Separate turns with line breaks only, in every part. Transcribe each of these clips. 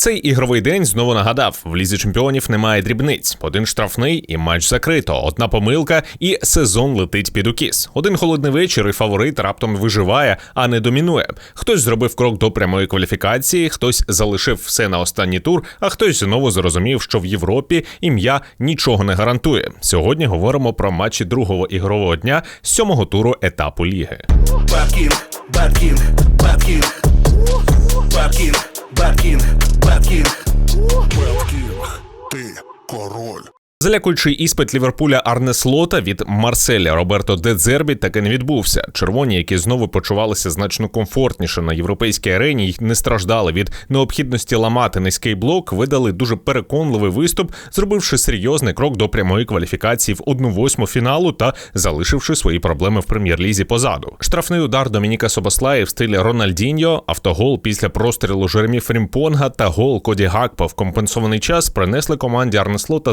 Цей ігровий день знову нагадав: в лізі чемпіонів немає дрібниць. Один штрафний і матч закрито. Одна помилка, і сезон летить під укіс. Один холодний вечір, і фаворит раптом виживає, а не домінує. Хтось зробив крок до прямої кваліфікації, хтось залишив все на останній тур, а хтось знову зрозумів, що в Європі ім'я нічого не гарантує. Сьогодні говоримо про матчі другого ігрового дня сьомого туру етапу ліги.
Bad King, Bad King, Bad King.
Беткінг, ти король.
Залякуючий іспит Ліверпуля Арне Слота від Марселя Роберто Дедзербі таки не відбувся. Червоні, які знову почувалися значно комфортніше на європейській арені, й не страждали від необхідності ламати низький блок, видали дуже переконливий виступ, зробивши серйозний крок до прямої кваліфікації в 1-8 фіналу та залишивши свої проблеми в прем'єр-лізі позаду. Штрафний удар Домініка Собослаї в стилі Рональдіньо, автогол після прострілу Жеремі Фрімпонга та гол Коді Гакпа в компенсований час принесли команді Арне Слота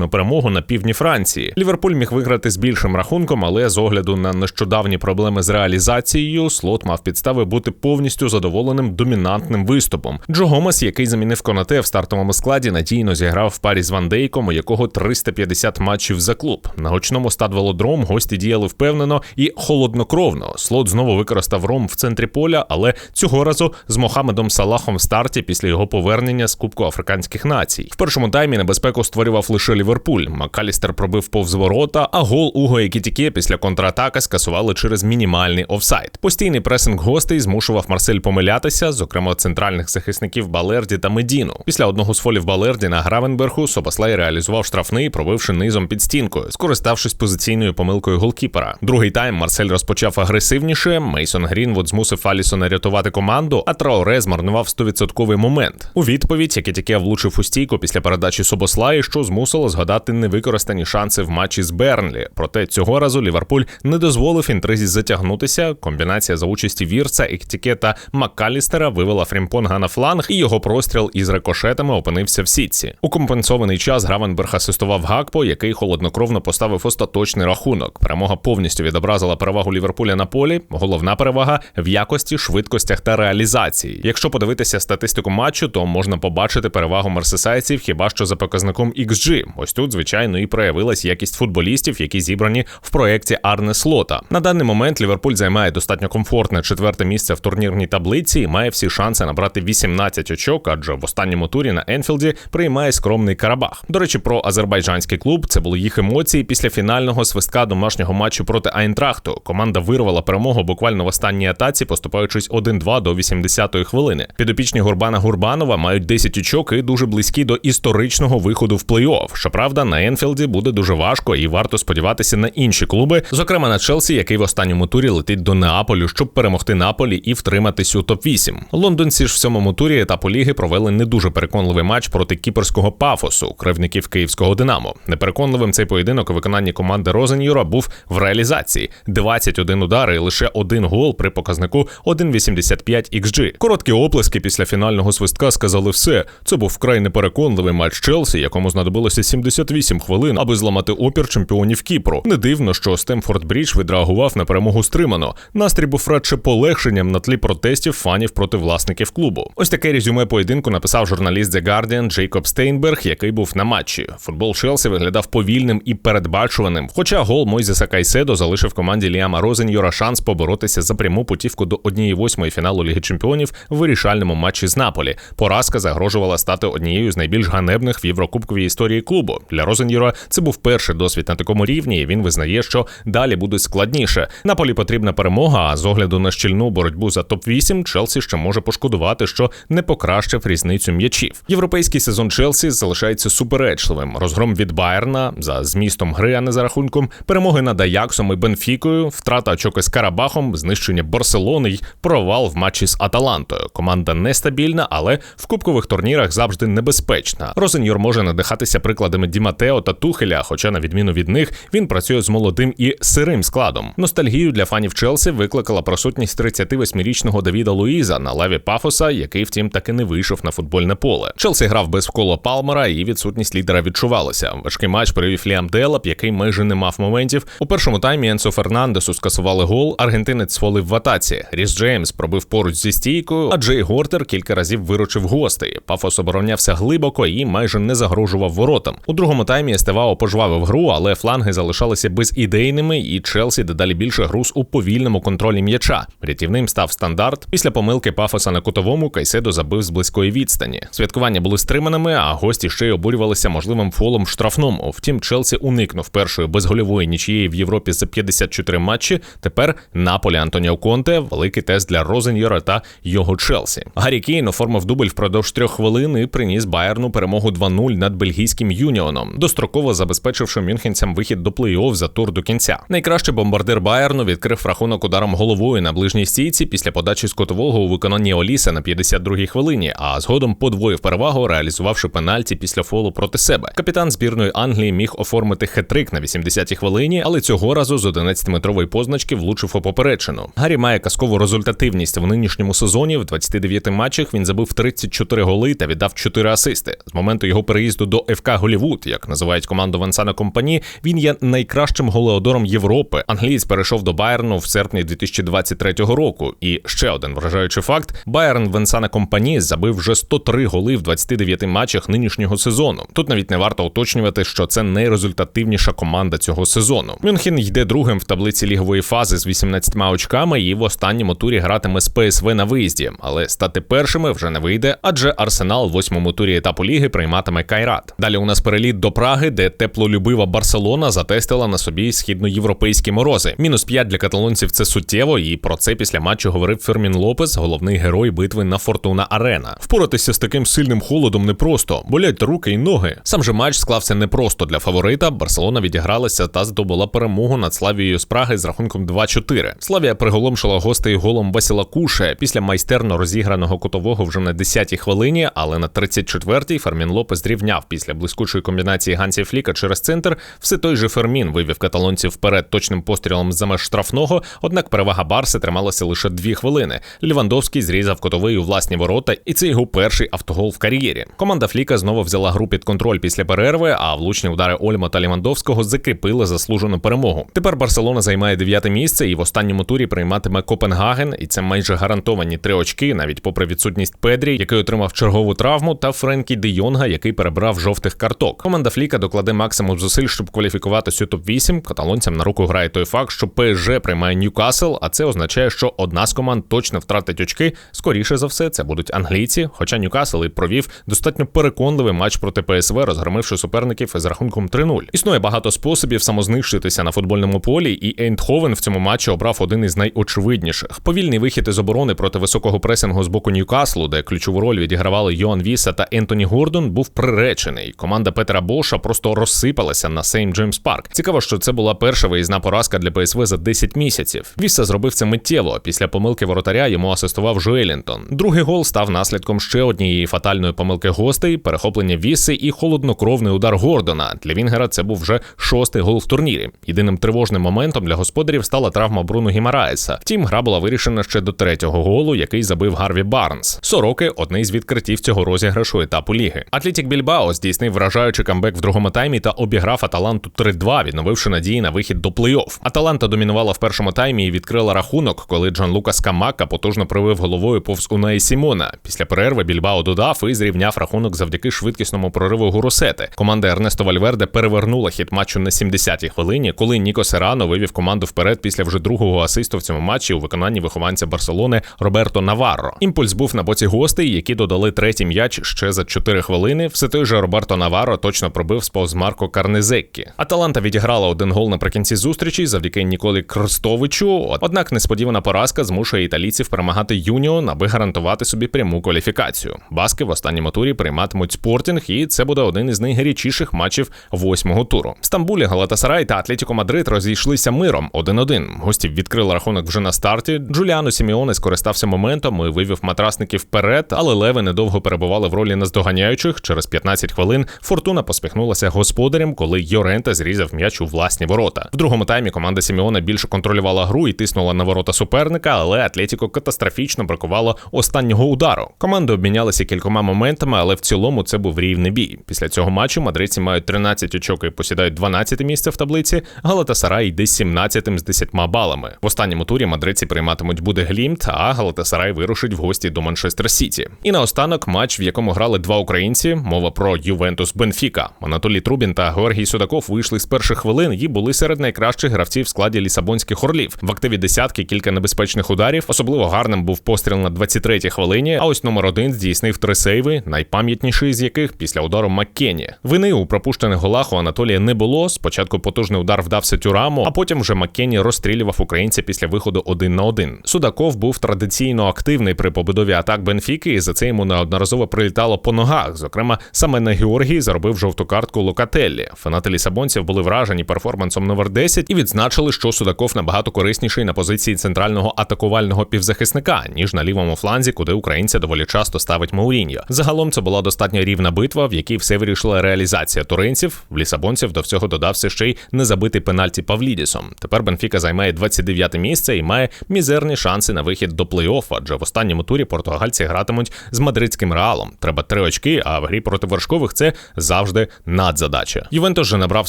заслужену перемогу на півдні Франції. Ліверпуль міг виграти з більшим рахунком, але з огляду на нещодавні проблеми з реалізацією, слот мав підстави бути повністю задоволеним домінантним виступом. Джо Гомес, який замінив Конате в стартовому складі, надійно зіграв в парі з Ван Дейком, у якого 350 матчів за клуб. На гучному стад Велодром гості діяли впевнено і холоднокровно. Слот знову використав ром в центрі поля, але цього разу з Мохамедом Салахом в старті після його повернення з Кубку Африканських націй. В першому таймі небезпеку створював лише Ліверпуль. Макалістер пробив повз ворота, а гол Уго Екітіке після контратаки скасували через мінімальний офсайд. Постійний пресинг гостей змушував Марсель помилятися, зокрема центральних захисників Балерді та Медіну. Після одного з фолів Балерді на Гравенбергу Собаслай реалізував штрафний, пробивши низом під стінкою, скориставшись позиційною помилкою голкіпера. Другий тайм Марсель розпочав агресивніше. Мейсон Грінвуд змусив Алісона рятувати команду, а Траоре змарнував 100% момент. У відповідь Екітіке влучив у стійку після передачі Собослаї, що змусило згадати невикористані шанси в матчі з Бернлі. Проте цього разу Ліверпуль не дозволив інтризі затягнутися. Комбінація за участі Вірца, Ектіке та Маккалістера вивела Фрімпонга на фланг, і його простріл із рикошетами опинився в сітці. У компенсований час Гравенберг асистував Гакпо, який холоднокровно поставив остаточний рахунок. Перемога повністю відобразила перевагу Ліверпуля на полі. Головна перевага в якості, швидкостях та реалізації. Якщо подивитися статистику матчу, то можна побачити перевагу мерсисайців хіба що за показником XG. Ось тут, звичайно, і проявилась якість футболістів, які зібрані в проєкті Арне Слота. На даний момент Ліверпуль займає достатньо комфортне четверте місце в турнірній таблиці і має всі шанси набрати 18 очок, адже в останньому турі на Енфілді приймає скромний Карабах. До речі, про азербайджанський клуб це були їх емоції після фінального свистка домашнього матчу проти Айнтрахту. Команда вирвала перемогу буквально в останній атаці, поступаючись 1-2 до 80-ї хвилини. Підопічні Гурбана Гурбанова мають 10 очок і дуже близькі до історичного виходу в плей-офф. Щоправда, на Енфілді буде дуже важко і варто сподіватися на інші клуби, зокрема на Челсі, який в останньому турі летить до Неаполю, щоб перемогти Наполі і втриматись у топ 8 Лондонці ж в сьомому турі етапу ліги провели не дуже переконливий матч проти кіперського пафосу, кривників київського Динамо. Непереконливим цей поєдинок у виконанні команди Розенюра був в реалізації: 21 удар і лише один гол при показнику 1,85 XG. Короткі оплески після фінального свистка сказали все. Це був вкрай непереконливий матч Челсі, якому знадобилося 78 хвилин, аби зламати опір чемпіонів Кіпру. Не дивно, що Стемфорд Брідж відреагував на перемогу стримано. Настрій був радше полегшенням на тлі протестів фанів проти власників клубу. Ось таке резюме поєдинку написав журналіст The Guardian Джейкоб Стейнберг, який був на матчі. Футбол Челсі виглядав повільним і передбачуваним. Хоча гол Мойзеса Кайседо залишив команді Ліама Розеньора шанс поборотися за пряму путівку до 1-8 фіналу Ліги Чемпіонів в вирішальному матчі з Наполі. Поразка загрожувала стати однією з найбільш ганебних в Єврокубковій історії клубу. Для Розеньора це був перший досвід на такому рівні. і Він визнає, що далі буде складніше. Наполі потрібна перемога. А з огляду на щільну боротьбу за топ 8 Челсі ще може пошкодувати, що не покращив різницю м'ячів. Європейський сезон Челсі залишається суперечливим. Розгром від Байерна за змістом гри, а не за рахунком, перемоги над Аяксом і Бенфікою, втрата очок із Карабахом, знищення Барселони й провал в матчі з Аталантою. Команда нестабільна, але в кубкових турнірах завжди небезпечна. Розеньор може надихатися прикладами командами Ді Матео та Тухеля. Хоча, на відміну від них, він працює з молодим і сирим складом. Ностальгію для фанів Челсі викликала присутність 38-річного Давіда Луїза на лаві Пафоса, який, втім, таки не вийшов на футбольне поле. Челсі грав без вколо Палмера, і відсутність лідера відчувалася. Важкий матч привів Ліам Делап, який майже не мав моментів. У першому таймі Енсо Фернандесу скасували гол. Аргентинець свалив в атаці. Ріс Джеймс пробив поруч зі стійкою, а Джей Гортер кілька разів виручив гостей. Пафос оборонявся глибоко і майже не загрожував воротам. У другому таймі Естевао пожвавив гру, але фланги залишалися безідейними, і Челсі дедалі більше груз у повільному контролі м'яча. Рятівним став стандарт. Після помилки Пафоса на кутовому Кайседо забив з близької відстані. Святкування були стриманими, а гості ще й обурювалися можливим фолом в штрафному. Втім, Челсі уникнув першої безгольової нічиєї в Європі за 54 матчі. Тепер Наполі Антоніо Конте великий тест для Розеньєра та його Челсі. Гаррі Кейн оформив дубль впродовж трьох хвилин і приніс Байерну перемогу 2-0 над бельгійським юніоном, достроково забезпечивши мюнхенцям вихід до плей-офф за тур до кінця. Найкращий бомбардир Байерну відкрив рахунок ударом головою на ближній стійці після подачі з котового у виконанні Оліса на 52-й хвилині, а згодом подвоїв перевагу, реалізувавши пенальті після фолу проти себе. Капітан збірної Англії міг оформити хет-трик на 80-й хвилині, але цього разу з 11-метрової позначки влучив у поперечину. Гаррі має казкову результативність в нинішньому сезоні. В 29 матчах він забив 34 голи та віддав 4 асисти. З моменту його переїзду до ФК Голівуд, як називають команду Вансана Компані, він є найкращим голеодором Європи. Англієць перейшов до Байерну в серпні 2023 року. І ще один вражаючий факт: Байерн Венсана Компані забив вже 103 голи в 29 матчах нинішнього сезону. Тут навіть не варто уточнювати, що це найрезультативніша команда цього сезону. Мюнхен йде другим в таблиці лігової фази з 18 очками і в останньому турі гратиме з ПСВ на виїзді, але стати першими вже не вийде, адже Арсенал в восьмому турі етапу ліги прийматиме Кайрат. Далі у нас переліт до Праги, де теплолюбива Барселона затестила на собі східноєвропейські морози. Мінус 5 для каталонців це суттєво, і про це після матчу говорив Фермін Лопес, головний герой битви на Фортуна Арена. Впоратися з таким сильним холодом непросто, болять руки й ноги. Сам же матч склався непросто для фаворита. Барселона відігралася та здобула перемогу над Славією з Праги з рахунком 2-4. Славія приголомшила гостей голом Васіла Куше після майстерно розіграного кутового вже на 10-й хвилині, але на 34-й Фермін Лопес зрівняв після блискучої комбінації Гансі Фліка через центр. Все той же Фермін вивів каталонців вперед точним пострілом за меж штрафного. Однак перевага Барси трималася лише дві хвилини. Лівандовський зрізав котовий у власні ворота, і це його перший автогол в кар'єрі. Команда Фліка знову взяла гру під контроль після перерви, а влучні удари Ольма та Лівандовського закріпили заслужену перемогу. Тепер Барселона займає дев'яте місце і в останньому турі прийматиме Копенгаген, і це майже гарантовані три очки, навіть попри відсутність Педрі, який отримав чергову травму, та Френкі Де Йонга, який перебрав жовтих карток. Команда Фліка докладе максимум зусиль, щоб кваліфікуватися у топ 8 Каталонцям на руку грає той факт, що ПСЖ приймає Ньюкасл, а це означає, що одна з команд точно втратить очки. Скоріше за все, це будуть англійці. Хоча Ньюкасл і провів достатньо переконливий матч проти ПСВ, розгромивши суперників із рахунком 3-0. Існує багато способів самознищитися на футбольному полі, і Ейндховен в цьому матчі обрав один із найочевидніших. Повільний вихід із оборони проти високого пресингу з боку Ньюкаслу, де ключову роль відігравали Йоан Віса та Ентоні Гордон, був приречений. Команда Петера Боша просто розсипалася на Сейм Джеймс Парк. Цікаво, що це була перша виїзна поразка для ПСВ за 10 місяців. Віса зробив це миттєво. Після помилки воротаря йому асистував Жоелінтон. Другий гол став наслідком ще однієї фатальної помилки гостей, перехоплення Віси і холоднокровний удар Гордона. Для Вінгера це був вже шостий гол в турнірі. Єдиним тривожним моментом для господарів стала травма Бруно Гімараеса. Втім, гра була вирішена ще до третього голу, який забив Гарві Барнс. Сороки одне з відкриттів цього розіграшу етапу ліги. Атлетік Більбао здійснив вражаючий камбек в другому таймі та обіграв Аталанту 3-2, відновивши надії на вихід до плей-офф. Аталанта домінувала в першому таймі і відкрила рахунок, коли Джан Лукас Камака потужно провів головою повз Унаї Сімона. Після перерви Більбао додав і зрівняв рахунок завдяки швидкісному прориву Гурусети. Команда Ернесто Вальверде перевернула хід матчу на 70-й хвилині, коли Ніко Серано вивів команду вперед після вже другого асисту в цьому матчі у виконанні вихованця Барселони Роберто Наварро. Імпульс був на боці гостей, які додали третій м'яч ще за 4 хвилини. Все той же Роберто Наварро точно пробив сповз Марко Карнезеккі. Аталанта відіграла один гол наприкінці зустрічі завдяки Ніколі Крстовичу. Однак несподівана поразка змушує італійців перемагати Юніон, аби гарантувати собі пряму кваліфікацію. Баски в останньому турі прийматимуть спортінг, і це буде один із найгарячіших матчів восьмого туру. В Стамбулі Галатасарай та Атлетіко Мадрид розійшлися миром 1-1. Гості відкрили рахунок вже на старті. Джуліано Сіміоне скористався моментом і вивів матрасників вперед, але леви недовго перебували в ролі наздоганяючих. Через 15 хвилин Фортуна Фортуна посміхнулася господарям, коли Йорента зрізав м'яч у власні ворота. В другому таймі команда Сімеона більше контролювала гру і тиснула на ворота суперника, але Атлетіко катастрофічно бракувало останнього удару. Команди обмінялися кількома моментами, але в цілому це був рівний бій. Після цього матчу мадридці мають 13 очок і посідають 12 місце в таблиці. Галатасарай йде 17 з 10 балами. В останньому турі мадридці прийматимуть буде Глімт, а Галатасарай вирушить в гості до Манчестер Сіті. І наостанок матч, в якому грали два українці. Мова про Ювентус Бенфіка. Анатолій Трубін та Георгій Судаков вийшли з перших хвилин і були серед найкращих гравців в складі лісабонських орлів. В активі десятки кілька небезпечних ударів. Особливо гарним був постріл на 23-й хвилині. А ось номер один здійснив три сейви, найпам'ятніший з яких після удару Маккені. Вини у пропущених голах у Анатолія не було. Спочатку потужний удар вдався Тюраму, а потім вже Маккені розстрілював українця після виходу один на один. Судаков був традиційно активний при побудові атак Бенфіки, і за це йому неодноразово прилітало по ногах. Зокрема, саме на Георгії заробив жовту картку Локателлі. Фанати лісабонців були вражені перформансом номер 10 і відзначили, що Судаков набагато корисніший на позиції центрального атакувального півзахисника, ніж на лівому фланзі, куди українця доволі часто ставить Мауріньо. Загалом це була достатньо рівна битва, в якій все вирішила реалізація туринців. В лісабонців до всього додався ще й незабитий пенальті Павлідісом. Тепер Бенфіка займає 29 місце і має мізерні шанси на вихід до плей-офф, адже в останньому турі португальці гратимуть з мадридським реалом. Треба три очки, а в грі проти вершкових це завжди надзадача. Ювентус же набрав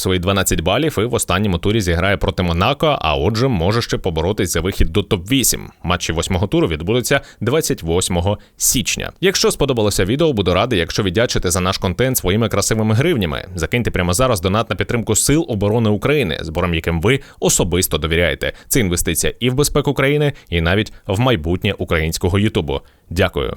свої 12 балів і в останньому турі зіграє проти Монако, а отже, може ще поборотись за вихід до топ-8. Матчі восьмого туру відбудуться 28 січня. Якщо сподобалося відео, буду радий, якщо віддячите за наш контент своїми красивими гривнями. Закиньте прямо зараз донат на підтримку сил оборони України, збором яким ви особисто довіряєте. Це інвестиція і в безпеку країни, і навіть в майбутнє українського Ютубу. Дякую.